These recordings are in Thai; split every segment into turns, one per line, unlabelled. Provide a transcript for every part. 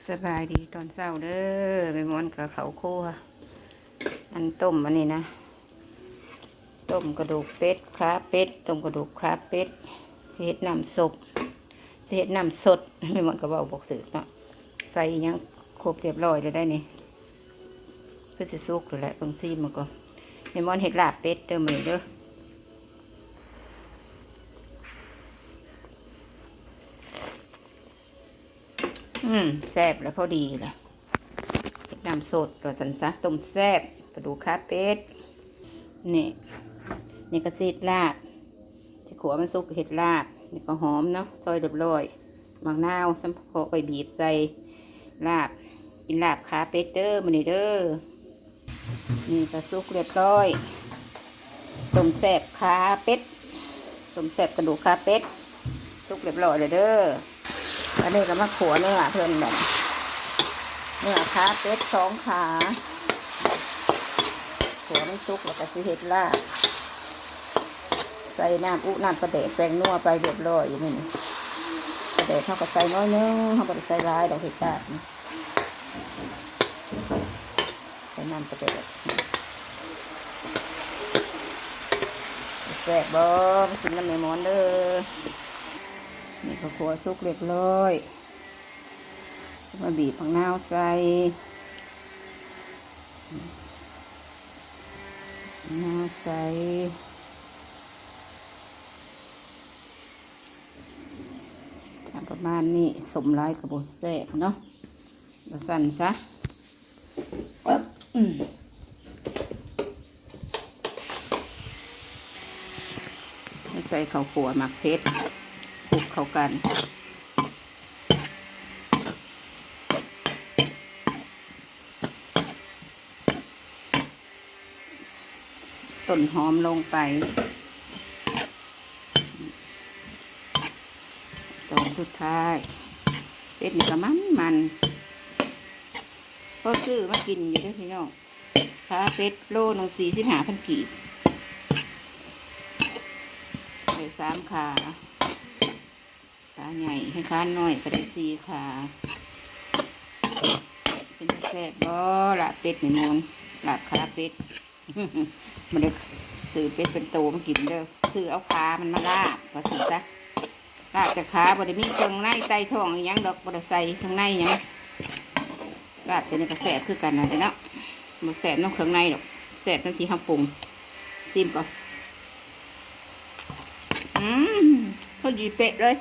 สบายดีตอนเช้าเด้อไปม้วนกับเขาคั่วอันต้มอันนี้นะ ต้มกระดูกเป็ดขาเป็ดต้มกระดูกขาเป็ดเห็ดน้ำสิเห็ดน้ำสดไม่หมดกระเบาบอกถือเนาะใส่ยังครบเรียบร้อยแล้วได้นี่เพื่อจะซุกหรือแหละเพิ่งซีมมาก่อนไม่มอนเห็ดลาบเป็ดเด้อมือเด้อ อืมแซ่บแล้วพอดีแหละเห็ดน้ำสดตัวสันซะต้มแซ่บกระดูกขาเป็ดนี่นี่ก็ซีดลาบที่ขัวมันสุกเห็ดลาบนี่ก็หอมเนาะซอยเรียบร้อยมะนาวสัมพอไปบีบใส่ลาบกินลาบขาเป็ดเด้อมันนี่เด้อนี่ก็สุกเรียบร้อยต้มแซ่บขาเป็ดต้มแซ่บกระดูกขาเป็ดสุกเรียบร้อยเลยเด้อ อันนี้ก็มาขัวเนื้อเพื่อนแบบเนื้อขาเป็ดสองขาขัวมันสุกแล้วก็สิเห็ดลาบใส่น้ำอุน้ำกระเดะแปลงนัวไปเรียบร้อยอย่างนี้กระเดะเขาก็ใส่น้อยนึงเขาก็ใส่ร้ายดอกเห็ดลาบใส่น้ำกระเดะแซ่บบ่มากินน้ำแม่หมอนเด้อ ก็ขัวสุกเรียบร้อยมาบีบผังนาวใส่ผักนาวใส่ทำประมาณนี้สมร้ายกับบแซ่บเนาะมาสั่นซะปึ๊บอืมใส่ข้าวขัวหมักเพชรคลุก เข้ากัน ต้นหอมลงไปตอนสุดท้าย เป็ดนี่ก็มันมันก็ซื้อมากินอยู่ด้วยพี่น้องขาเป็ดโลหนึ่งสี่สิบห้าพันกีบใส่สามขา ขาใหญ่ให้ขาน้อยก็ได้สี่ขาเป็นแซ่บบ่ละเป็ดนี่มนลาบขาเป็ดมันได้ซื้อเป็ดเป็นโตมากินเด้อซื้อเอาขามันมาลาบมาสิจ้ะลาบจากขาบ่ได้มีเครื่องในใส่ท้องอหยังดอกบ่ได้ใส่ข้างในหยังลาบตัวนี้ก็แซ่บคือกันนะเด้อเนาะบ่แซ่บน้ำเครื่องในดอกแซ่บทันทีห้าปรุงซิมก่อนอืมพอดีเป๊ะเลย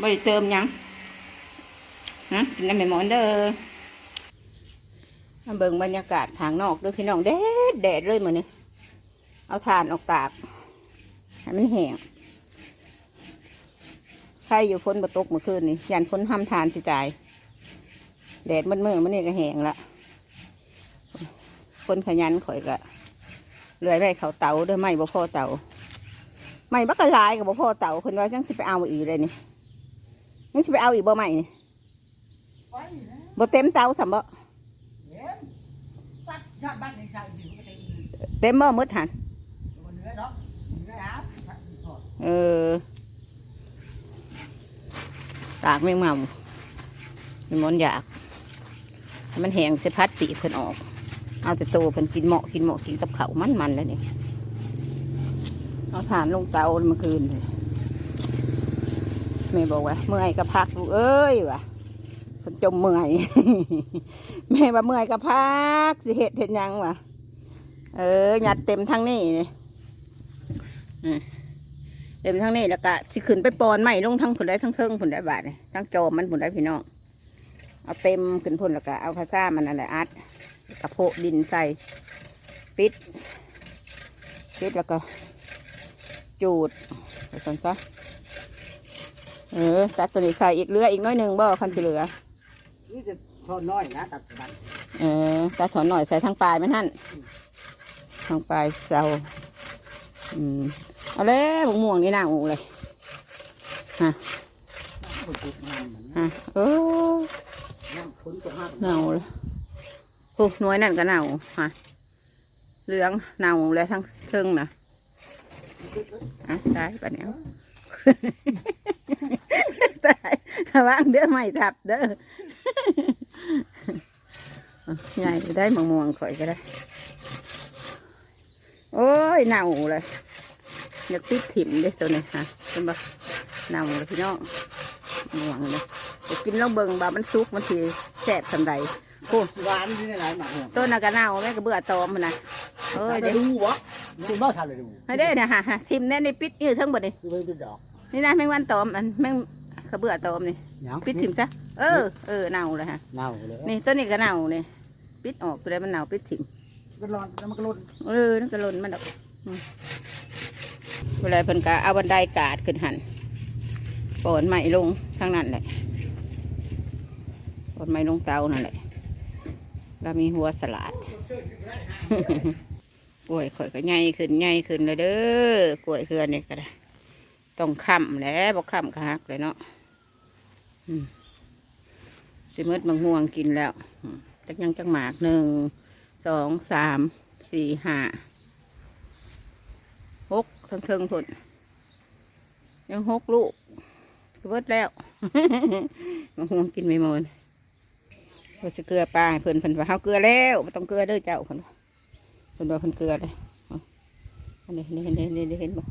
บ่ได้เติมยังฮะกินน้ำไม่หมอนเด้อมาเบิ่งบรรยากาศทางนอกด้วยพี่น้องแดดแดดเลยมือนี้เอาถ่านออกตากให้มันแห้งใครอยู่ฝนบตกเมื่อคืนนี่ยันฝนห้ำทานสิตาย แดดมันมือมันนี่ก็แห้งละคนขยันข่อยก็เลื่อยไปเขาเตาเด้วยไม่บ่พอเตาไม่บักกะลายกับบ่พอเตาเพิ่นว่าจังสิไปเอาอีกเลยนี่ ยังสิไปเอาอีกบ่ใหม่นี่บ่เต็มเตาสำบ่เต็มบ่หมืดหันเออตากแมงเมาเป็นมอนอยาก มันแห้งเสพัดปีเพิ่นออก เอาแต่โตเพิ่นกินเหมาะกินเหมาะกินกับเขามันมันๆแล้วนี่เอาถ่านลงเตาเมื่อคืนเลย แม่บอกว่าเมื่อยก็พักลูกเอ้ยวะเพิ่นจมเมื่อยแม่ว่าเมื่อยก็พักสิเห็ดเห็ดยังวะเออยัดเต็มทั้งนี่เต็มทั้งนี้แล้วก็สิขึ้นไปปอนใหม่ลงทั้งผลได้ทั้งเทิงผลได้บาททั้งโจมมันผลได้พี่น้องเอาเต็มขึ้นผลแล้วก็เอาพาซ่ามันอะไรอัดกระโพกดินใส่ปิดปิดแล้วก็จูดไปก่อนซะ เออตัดตัวนี้ใส่อีกเหลืออีกน้อยหนึ่งบ่คันสิเหลือ
cứ จะทนน้อยนะตัดตัด
เออตัดถอนหน่อยใส่ทางปลายมันหั่นทางปลายเสาอืมเอาเลยม่วงๆนี่นางอูเลย
คนติดงานเหมือน
ฮะเออ
น้ำฝนจะมา
เน่าเลยโอ้หน่วยนั่นก็เน่าฮะเหลืองเน่าเลยทั้งเทิงนะอะตายปะเนี้ย ตายระวังเด้อไม่ทับเด้ออะใหญ่ได้มะม่วงข่อยก็ได้ โอ้ยเน่าเลยอยากติดถิ่มเด้ตัวนี้ค่ะเป็นบ่เน่าเลยพี่น้องมะม่วงเลยไปกินแล้วเบิ่งบามันสุกมันสีแสบสำไรโอ้
หวานที่ไหนหมักหัว
ต้นน่ะก็เน่าแม่ก็เบื่อตอมมันนะเอ้ย
ได้
เด้
ดูวะดูบ้าทานเลยดู
ให้ได้นะฮะฮะทิมแน่ในปิดอยู่ทั้งหมดนี่
ดูไปดูดอก
นี่นะแมงวันตอมอันแมงเขาเบื่อตอมนี่
ยัง
ปิดถิ่มซะเออเออเน่าเลยฮะ
เน่าเลย
นี่ต้นนี้ก็เน่านี่ปิดออกไปเลยมันเน่าปิดถิ่ม
ก็ร้อนแล้วมันก็ร้อน
เออนั่นก็หล่นมันดอกอืมเวลาเพิ่นก็เอาบันไดกาดขึ้นหันปอนไม้ลงทางนั้นแหละปอนไม้ลงเตานั่นแหละแล้วมีหัวสลัดกล้วยข่อยก็ใหญ่ขึ้นใหญ่ขึ้นเลยเด้อกล้วยเครือนี่ก็ได้ ต้องค้ำแหล้วบ่ค้ำก็หักเลยเนาะอืมสิมืดบางห่วงกินแล้วจักยังจักหมากหนึ่งสองสามสี่ห้าหกทั้งเทิงผลยังหกลูกก็เบิดแล้วบางห่วงกินไม่หมดเพื่อสิเกลือปลาเพิ่นเพิ่นว่าเฮาเกลือแล้วบ่ต้องเกลือเด้อเจ้าเพิ่นเพิ่นว่าเพิ่นเกลือเลยเอาอันนี้นี่นี่นี่นี่เห็นบ่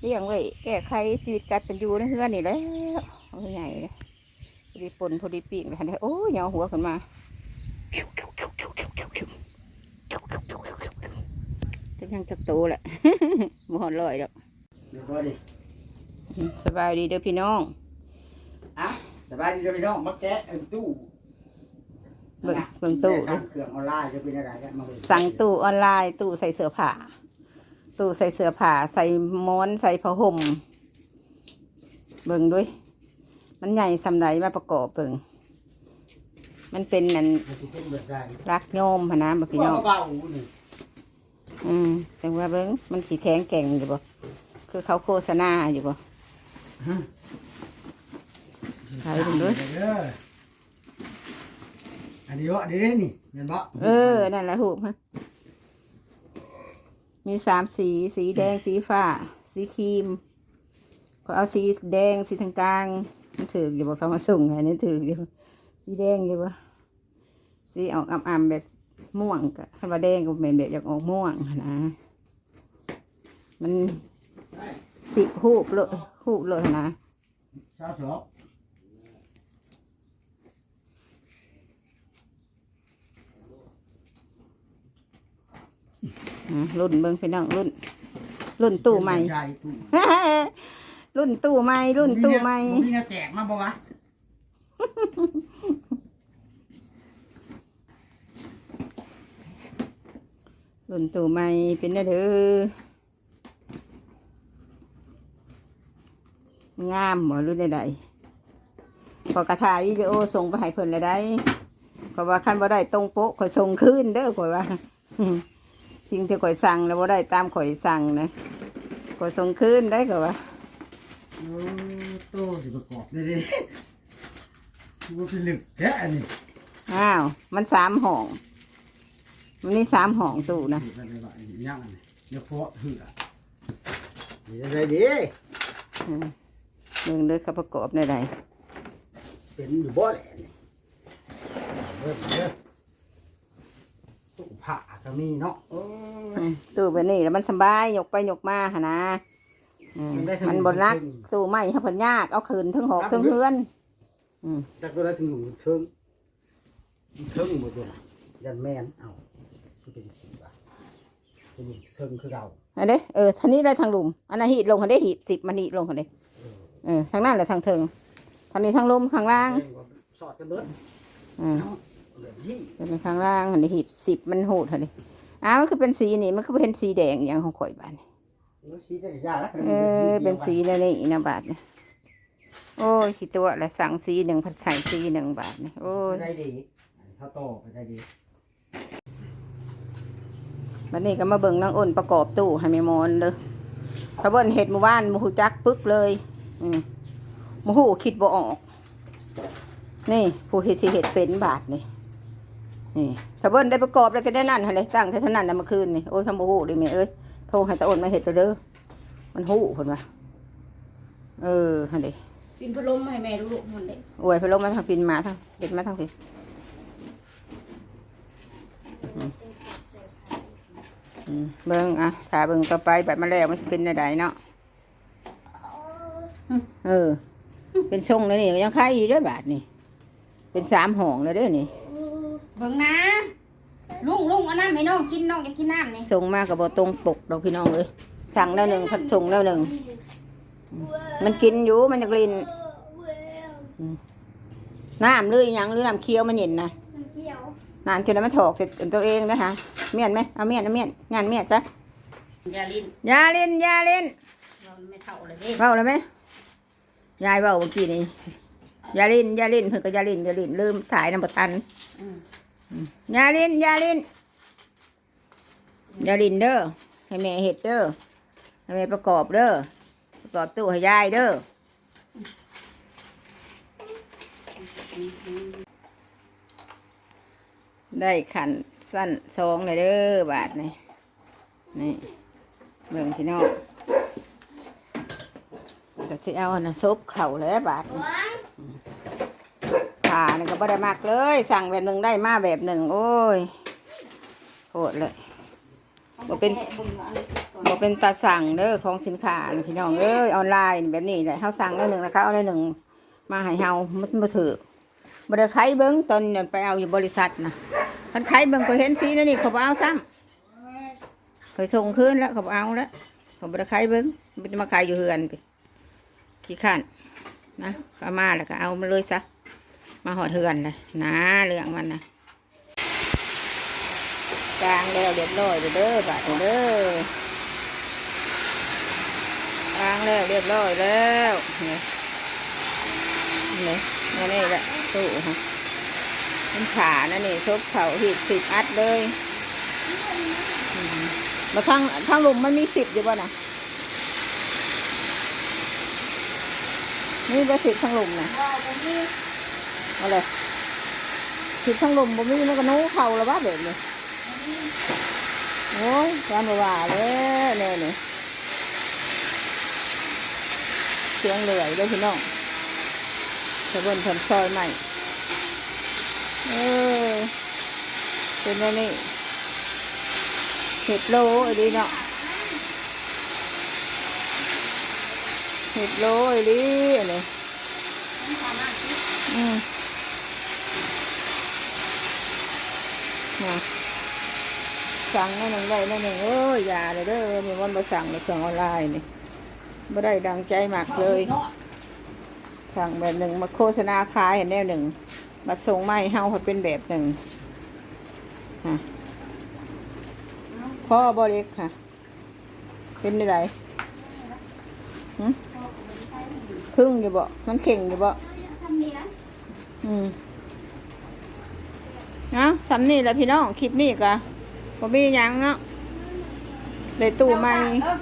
เลี้ยงไว้แก้ไขชีวิตการเป็นอยู่ในเฮือนนี่แหล้วเอาใหญ่เลยพอดีปนพอดีปีกเลยหันไปโอ้ยเหาหัวขึ้นมาจะยังจักโตแหละบ่หอดลอยดอก
เดี๋ยวพอดิ
สบายดีเด้อพี่น้อง
อะสบายดีเด้อพี่น้องมาแกะไอ้ตู้
เบิ่งเบิ่งตู้
สั่งเครื่องออนไลน์จะเป็นอะไรกันมาเบิ่ง
สั่งตู้ออนไลน์ตู้ใส่เสื้อผ้า ตู้ใส่เสื้อผ้าใส่ม้อนใส่ผ้าห่มเบิ่งด้วย มันใหญ่สำไรมาประกอบเบิ่งมันเป็นนั่น
มันจะเป็นแบบไร
รักโยมพะนะบ่พี่น้อง
เบาๆนี่
อืมจังว่าเบิ่งมันสีแข็งแกร่งอยู่บ่คือเขาโฆษณาอยู่บ่ขายเบิ่งด้วย
เด้ออันนี้วะเด้นี่เห็นบ่
เออ นั่นแหละหูกฮะ มีสามสี สีแดง สีฟ้า สีครีมก็เอาสีแดง สีทางกลาง มันถืออยู่บ่เขามาส่งอันนี้ถืออยู่ สีแดงอยู่บ่สีออกอ่ำๆแบบม่วงก็คันว่าแดงก็เป็นแบบอยากออกม่วงหั้นนะ มันสิบหูบเลยหูบเลยหั้นนะ
ชาวสอง
รุ่นเบิ่งพี่น้องรุ่น รุ่นตู้ใหม่
ใหญ่ตู้
รุ่นตู้ใหม่รุ่นตู้ใหม่
บ่มีเงินแจกมาบ่วะ
รุ่นตู้ใหม่เป็นได้เด้องามหมอรุ่นใดๆพอกระถ่ายวิดีโอส่งไปให้เพิ่นเลยได้เพราะว่าคันบ่ได้ตรงโป๊ะข่อยส่งคืนเด้อข่อยว่า สิ่งที่ข่อยสั่งแล้วบ่ได้ตามข่อยสั่งนะข่อยส่งคืนได้ก็ว่า
โอ้ตู้สิประกอบได้ดิว่าเป็นลึกแท้อันนี้
อ้าว มันสามห้อง มันมีสามห้องตู้นะ
สิอะไรวะอันนี้ยังอันนี้เดี๋ยวเพาะเหือนี่อะไรดิ
อืมเบิ่งเลยเขาประกอบได้ใด
เป็นอยู่บ่แหละนี่เริ่มเด้อตู้ผ้า ก็มีเนาะโอ้ย
อืมตู้แบบนี้แล้วมันสบายยกไปยกมาหนนะอืม
มันได้ทั้ง
มันบนรักตู้ไม้ให้เพิ่นยากเอาคืนทั้งหอกทั้งเฮือนอืม
จากตัวได้ถึงหนุ่มเชิงเชิงหมดตัวน่ะยันแม่นเอาคือเป็นสีว่ะเป็นหนุ่มเชิงคือเรา
อันนี้เออทางนี้ได้ทางหลุมอันนั้นหีดลงคันได้หีดสิบมันหีดลงคันได้เออทางนั้นแหละทางเทิงทางนี้ทางลมข้างล่าง
แม่นว่าสอดกันเบิด
อืม
เนาะ แบบที่
ทางนี้ข้างล่างอันนี้หีดสิบมันโหดคันนี้อ้าวมันคือเป็นสีนี่มันคือเป็นสีแดงอย่างของข่อยบ้านนี่
โอ้ยสีจักรยานแล้ว
เออเป็นสีนี่นี่นะบาทนี่โอ้ยขี้ตัวละสั่งสีหนึ่งผัดใส่สีหนึ่งบาทนี่โอ้ย
ไปได้ดีเขาโตไปได้ดี
บัดนี้ก็มาเบิ่งนางอ้นประกอบตู้ให้แม่มอนเลยถ้าเบิ่นเห็ดหมู่บ้านหมูหูจักปึ๊กเลย อืมหมูหูคิดบ่ออก นี่ผู้เฮ็ดสิเฮ็ดเป็นบาทนี่ นี่ถ้าเบิ่นได้ประกอบแล้วก็ได้นั่นหั่นเลยตั้งแต่เท่านั้นน่ะเมื่อคืนนี่โอ้ยทำบ่ฮู้เลยแม่เอ้ยโทรให้ตาอ้นมาเฮ็ดเด้อมันฮู้เพิ่นว่าเออหั่นเด้
ปินพัดลมให้แม่ลูกมันเลย
อวยพะโลมาทางปินมาทางเด็ดมาทางพี่อืมเบิ่งอะถ้าเบิ่งต่อไปแบบมาแล้วมันสิเป็นไดเนาะเออ เป็นทรงแล้วนี่ก็ยังขายอยู่เด้วยบาทนี่ เป็นสามห่องแล้วเด้อนี่
เบิ่งนะลุงลุงเอาน้ำให้น้องกินน้องอยากกินน้ำนี่
ส่งมากับบตรงปกดอกพี่น้องเลยสั่งแล้วหนึ่งพัดส่งแล้วหนึ่งมันกินอยู่มันจะกลินน้ำหรือหยังหรือน้ำเคี้ยวมันเย็นนะ
มันเกี่ยว
น้ำเคี้ยวแล้วมันถอกเสร็จตัวเองนะคะเมียนไหมเอาเมียนเอาเมียนงานเมียนซะ
ยาลิ้น
อยาเล่นอยาเล่น
เราไม่เท่าเลยเด้
เบาเลยไหมยายเบาเมื่อกี้นี่อยาเล่นอยาเล่นเพิ่นก็อยาเล่นอยาเล่นลืมถ่ายน้ำบตัน
อืม
อ ยาล่นยาล่นยาล่นเด้อให้แม่เห็ดเด้อให้แม่ประกอบเด้อประกอบตู้ให้ยายเด้อได้ขันสั้นสองเลยเด้อบาทนี่นี่เบิ่งพี่น้องก็สิเอาอันนะซุปเข่าเลยบาทนี่ ขานี่ก็บ่ได้มากเลย สั่งแบบหนึ่งได้มาแบบหนึ่งโอ้ยโหดเลยบ่เป็น
แกะบิ่งว่าอันนี้สิก่อน
บ่เป็นตาสั่งเด้อของสินค้าพี่น้องเอ้ยออนไลน์แบบนี้แหละเฮาสั่งได้หนึ่งนะคะเอาได้หนึ่งมาให้เฮามันบ่ถือบ่ได้ไขเบิ่งตอนนั้นไปเอาอยู่บริษัทนะคันไขเบิ่งก็เห็นสีนั่นนี่เขาบ่เอาซ้ำเคยส่งคืนแล้วเขาบ่เอาแล้วเขาบ่ได้ไขเบิ่งมันจะมาขายอยู่เฮือนไปขี้ข้านนะเอามาแล้วก็เอามาเลยซะ มาหอดเฮือนเลยนะเรื่องมันนะกลางแล้วเรียบร้อยเด้อบาดเด้อล้างแล้วเรียบร้อยแล้วเนี่ยนี่นี่นี่แหละตู้ฮะมันขานะนี่ซบเข่าหีดสิบอัดเลยมมาทางทางหลุมมันมีสิบอยู่ป่ะนะนี่ก็สิบทางหลุมนะ
ว้าวบ่มี
เอาเลยสิบทางลมบ่มีมันก็โน้เข่าแล้วบ้าเด็ดเลยโอ้ยจำบ่ว่าเลยเนี่ยนี่เสียงเหลือยด้วยพี่น้องจะเบิ่นผลซอยใหม่เออเป็นไงนี่เห็ดโลไอ้ดีเนาะเห็ดโลไอ้ดีอันนี้อืม นะสั่งนั่นหนึ่งได้นั่นหนึ่งเอ้ยอย่าเลยเด้อมีวันมาสั่งในเครื่องออนไลน์นี่ไม่ได้ดังใจมากเลยสั่งแบบหนึ่งมาโฆษณาขายเห็นแนวหนึ่งมาส่งไม้เฮาให้เป็นแบบหนึ่งฮะพ่อบริกค่ะ เป็นอะไรหึครึ่งอยู่บ่มันเข่งอยู่บ่อืม เนาสำนี่แหละพี่น้องคลิปนี้กะบ่มีหยังเนาะได้ตู้ใหม่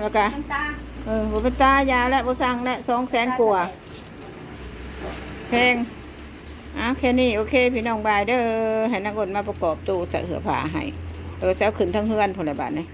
แล้วกะ
น้ำตา
เออบ่เป็นตายาและบ่สั่งและสองแสนกว่าแพงอะแค่นี้โอเค พี่น้องบายเด้อให้นักกฎมาประกอบตู้ใส่เหือผ้าให้เออแซวขึ้นทั้งเฮือนพลบาทนี่